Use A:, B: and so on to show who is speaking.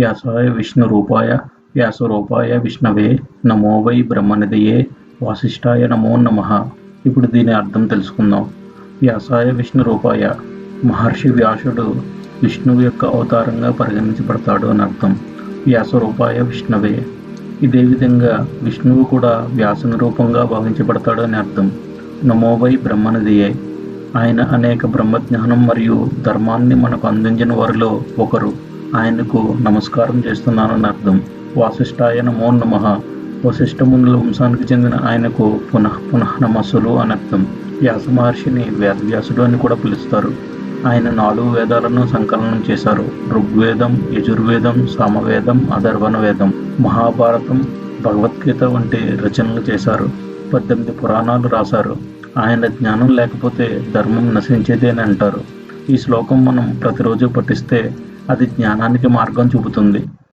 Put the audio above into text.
A: వ్యాసాయ విష్ణురూపాయ వ్యాసరూపాయ విష్ణవే నమో వై బ్రహ్మనిదయే వాసిష్ఠాయ నమో నమ. ఇప్పుడు దీని అర్థం తెలుసుకుందాం. వ్యాసాయ విష్ణురూపాయ మహర్షి వ్యాసుడు విష్ణువు యొక్క అవతారంగా పరిగణించబడతాడు అని అర్థం. వ్యాసరూపాయ విష్ణవే. ఇదే విధంగా విష్ణువు కూడా వ్యాసన రూపంగా భావించబడతాడు అని అర్థం. నమో వై ఆయన అనేక బ్రహ్మజ్ఞానం మరియు ధర్మాన్ని మనకు అందించిన వారిలో ఒకరు. ఆయనకు నమస్కారం చేస్తున్నానని అర్థం. వాసిష్ఠాయ నమో నమ. వశిష్ఠ మునుల వంశానికి చెందిన ఆయనకు పునః పునః నమస్సులు అని అర్థం. వ్యాస మహర్షిని వేదవ్యాసుడు అని కూడా పిలుస్తారు. ఆయన నాలుగు వేదాలను సంకలనం చేశారు. ఋగ్వేదం యజుర్వేదం సామవేదం అధర్వణ వేదం మహాభారతం భగవద్గీత వంటి రచనలు చేశారు. పద్దెనిమిది పురాణాలు రాశారు. ఆయన జ్ఞానం లేకపోతే ధర్మం నశించేది అని అంటారు ఈ శ్లోకం మనం ప్రతిరోజు పఠిస్తే అది జ్ఞానానికి మార్గం చూపుతుంది.